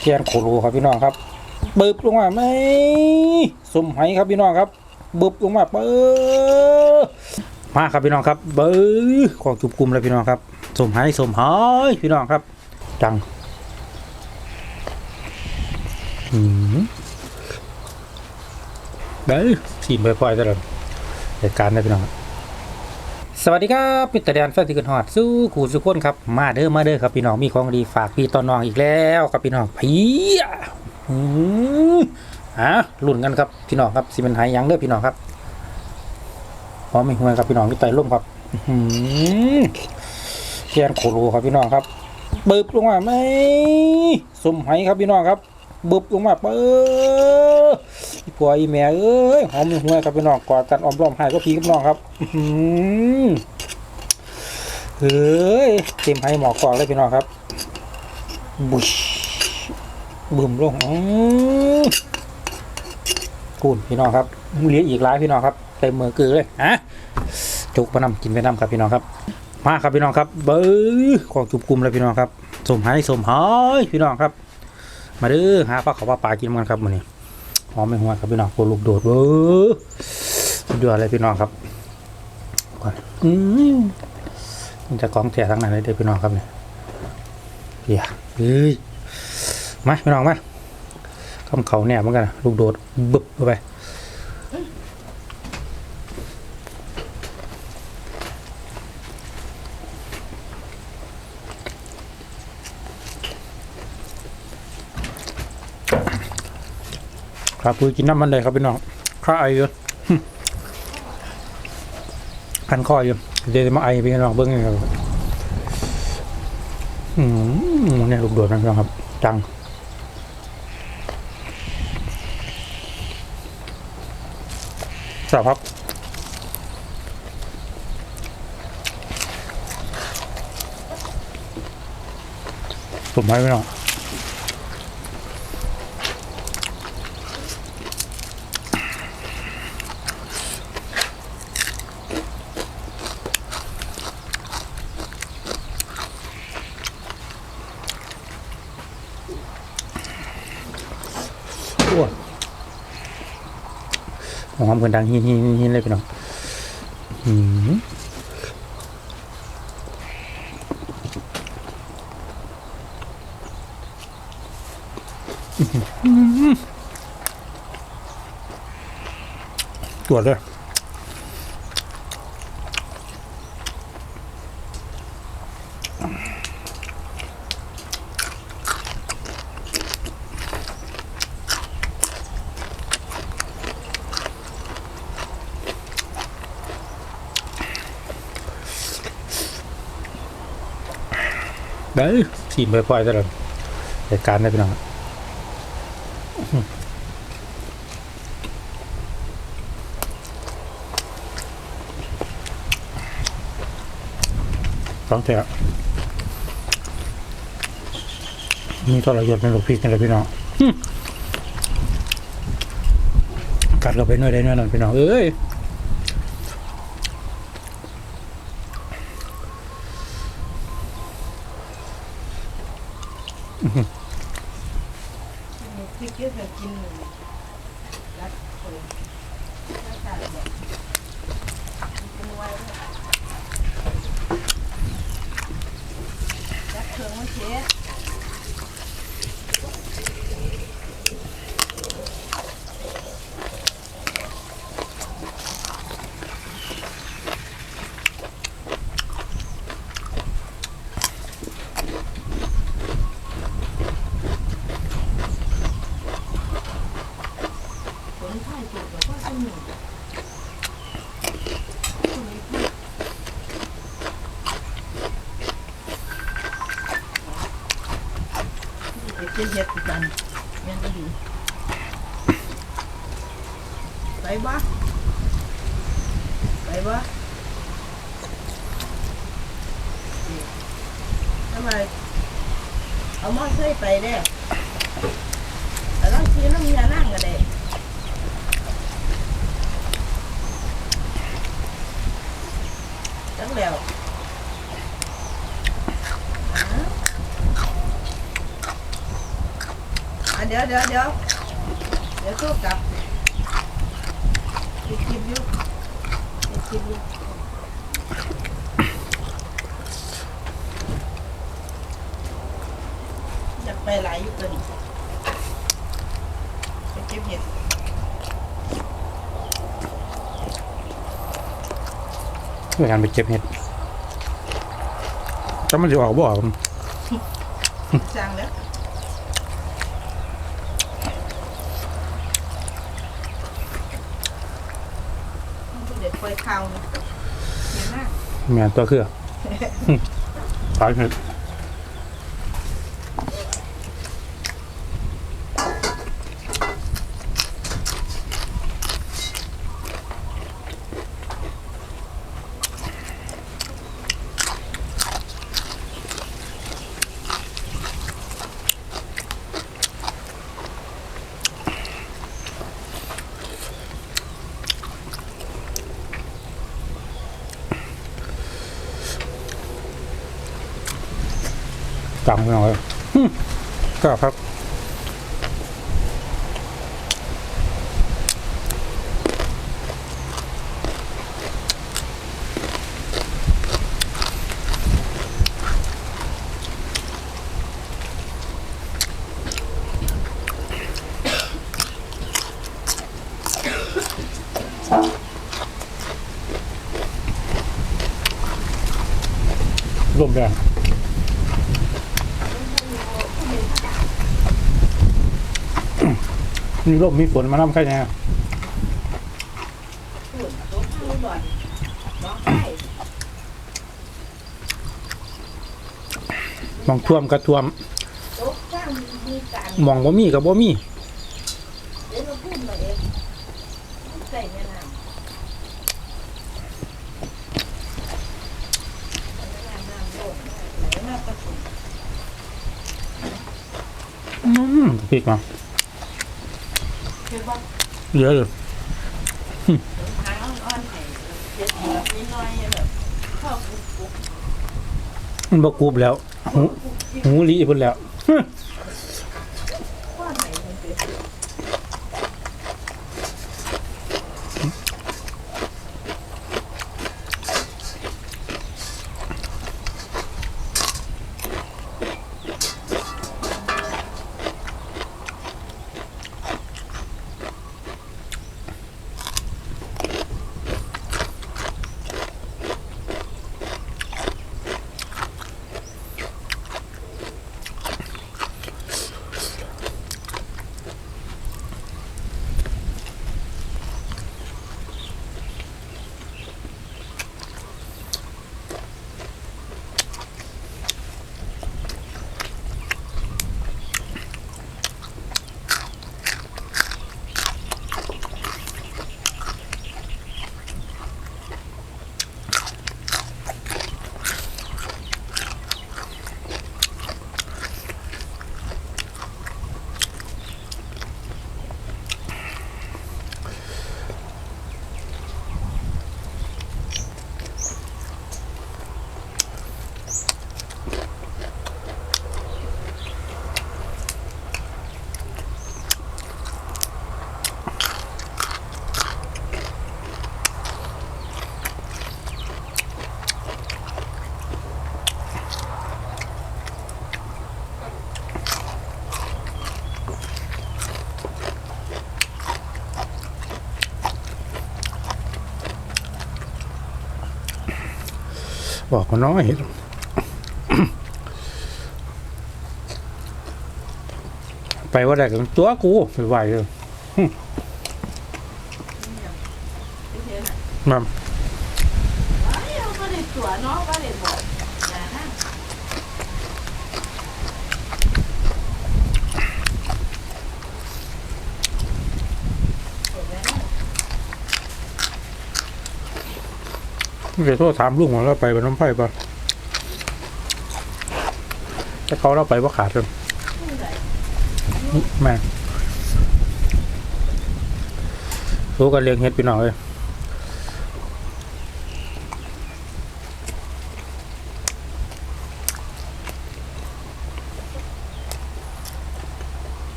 เทียนโคโลครับพี่น้องครับบึบลงมาไหมสมไหครับพี่น้องครับบึบลงมาเปิ้มาครับพี่น้องครับเบิ้ของจุบกลุ่มเลยพี่น้องครับสมไหสมหายพี่น้องครับจังอืมเด้อสีเบอร์พลอยตลอดเหตุการณ์ได้พี่น้องครับ สวัสดีครับปิดตาแดนแฟนที่เกินหอดสู้กูสุกคนครับมาเด้อมาเด้อครับพี่น้องมีของดีฝากพี่ตอนน้องอีกแล้วครับพี่น้องพี่อืมอะลุ้นกันครับพี่น้องครับสิเป็นหายยังเด้อพี่น้องครับพร้อมไม่ห่วยครับพี่น้องที่ไต่ร่มครับอื้อหือเทียนโคโลครับพี่น้องครับบึบลงมาไหมสมไหครับพี่น้องครับ บึบลงมาเปิ้อีปัวอีแม่เอ้ยหอมห่วยครับพี่น้องกอดกันอ้อมล้อมให้ก็พี่กับน้องครับเฮ้ยเต็มให้หมอกกอกเลยพี่น้องครับบุชบึมลงอื้อกูนพี่น้องครับเหลืออีกหลายพี่น้องครับเต็มมือกือเลยฮะจุกไปนำกินไปนำครับพี่น้องครับ มาครับพี่น้องครับเบิ้อของจุบกลุ่มเลยพี่น้องครับสมหายสมหายพี่น้องครับ มาเด้อหาปลาเขาปลาปลากินกันครับมื้อนี้หอมไม่หัวครับพี่น้องโคลูกโดดเบ้อสุดยอดเลยพี่น้องครับก่อนอืมมันจะกองแถทั้งนั้นเลยเด้อพี่น้องครับเนี่ยเฮียเฮ้ยมาพี่น้องมาคำเขาเนี่ยเหมือนกันลูกโดดบึบไป ครับคุยกินน้ำมันเลยครับพี่น้องข้าไออยู่คันคออยู่เดี๋ยวจะมาไอพี่น้องเบิ้งกันครับอืมเนี่ยลูกโดดนะพี่น้องครับ จังสาวครับผมให้พี่น้อง อ้วนหอมกันดังฮินฮินฮินเลยพี่น้องตรวจเลย ได้สีเบอร์พลอยตลอดเหตุการณ์ได้พี่น้องสองแถวนี่ทรยศเป็นลูกพริกกันเลยพี่น้องกัดเราไปหน่อยได้หน่อยนั่นพี่น้องเอ้ย พริกเยอะเธอกินเลยรัดคนรัดขาดแบบเป็นไว้รัดเครื่องมาเช็ด ผลถ่ายถูกแล้วก็สนุกไปเช็ดเย็ดกันแม่นดี ไปบ่ไปบ่ทำไมเอามอเตอร์ไซค์ไปเด้อแต่ต้องซื้อน้ำยานั่งกันเด้จังแล้วอะเดี๋ยวเดี๋ยวเดี๋ยวเดี๋ยวสู้กลับ ติดคลิปอยู่ติดคลิปอยู่อยากไปหลายอยู่ตัวนี้ไปเก็บเห็ดเพื่อการไปเก็บเห็ดจะมันจะออกบ่ออกสร้างแล้วมันเด็ดปล่อย ข่าวนะเห็นมาก แม่นตัวเครือขายเห็ด จังไปหน่อยก็ครับลมแรง มีลมมีฝนมาน้ำแค่นี้ฝุ่นรถข้างบ่อนน้องไข่มองท่วมกระท่วม มองบ่มีกับบ่มีเดี๋ยวเราพูดมาเองใส่แม่น้ำแม่น้ำโลกไหลมาประสุอืมพริกมา เยอะเลยหางอ่อนๆให้เจ็บแบบนิดหน่อยแบบชอบกุ๊กกุ๊กมันบกรูบแล้ว หูหูรีพุ่นแล้ว บอกมันน้อยเห็ดไปว่าได้กับตัวกูไปไหวเลยที่เทียนอะมัน เอ้ยเอาก็ได้ตัวเนาะก็ได้บอกอย่านั่งเห็นไหม เดี๋ยวโทรถามลุงว่าเราไปบนน้ำไผ่ปะถ้าเขาเราไปว่าขาดเลยแม่รู้กันเลี้ยงเฮ็ดพี่น้องเลย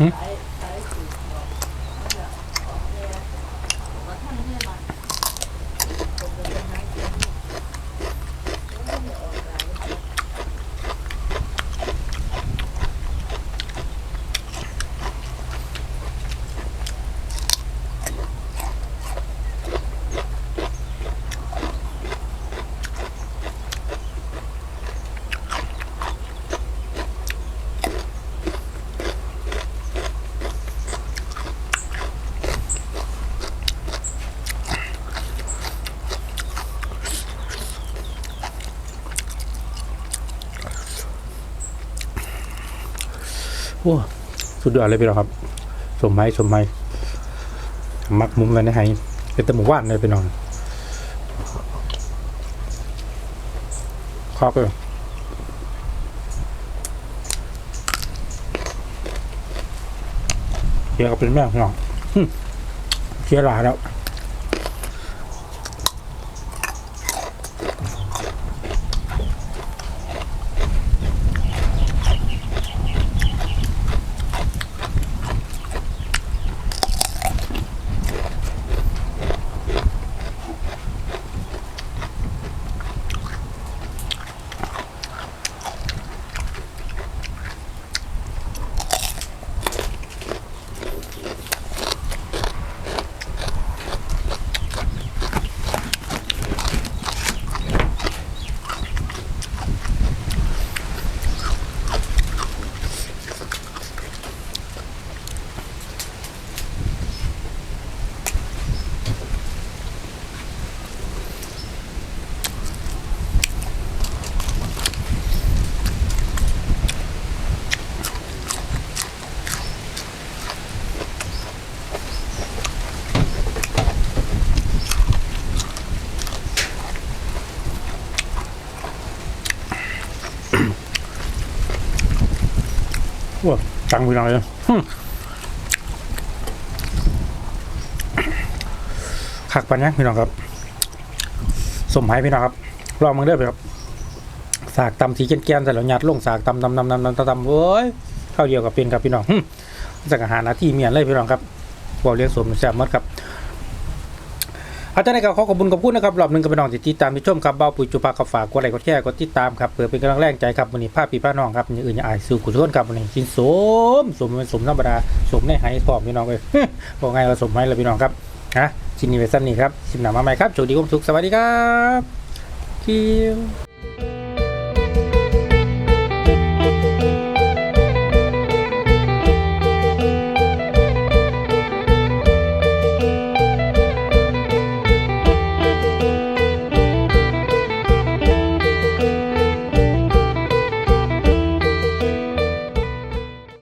หึสายสายสืบบอกนั่นแหละออกแนวว่าท่านให้มาผมจะเป็นนักเรียนแล้วมันจะออกหลาย โอ้ สุดยอดเลยพี่น้องครับ สมไม้สมไม้มักมุมกันให้เป็นตะหมู่ว่านเลยพี่น้องคอกเลยเกี่ยวกับเป็นแม่พี่น้องเกี่ยวหลายแล้ว ว้าจังพี่น้องเลยหึขักปันยังพี่น้องครับ สมหายพี่น้องครับลองมึงเด้อไปครับ สากตำสีเกี้ยนๆใส่หล้วยัดลงสากตำตำตำตำตำตำเว้ยข้าวเดียวกับเป็นครับพี่น้องหึจากอาหารหนาที่เมียนเลยพี่น้องครับบอกเลี้ยงสมแซ่บมดครับ อาจารย์ในการขอขอบคุณขอบคุณนะครับรอบหนึ่งกับพี่น้องที่ติดตามที่ชมครับเบ้าปุ๋ยจุปากับฝากกดไลค์กดแชร์กดติดตามครับเพื่อเป็นกำลังแรงใจครับวันนี้ภาพปีพระน้องครับอย่างอื่นอย่าอายสู่กุศลครับวันนี้กินสมสมเป็นสมธรรมดาสมในไหพร้อมพี่น้องเลยบอกไงเราสมไหมเราพี่น้องครับฮะชิ้นนี้ไปสั้นนี่ครับชิ้นหนามาใหม่ครับโชคดีความสุขสวัสดีครับคิว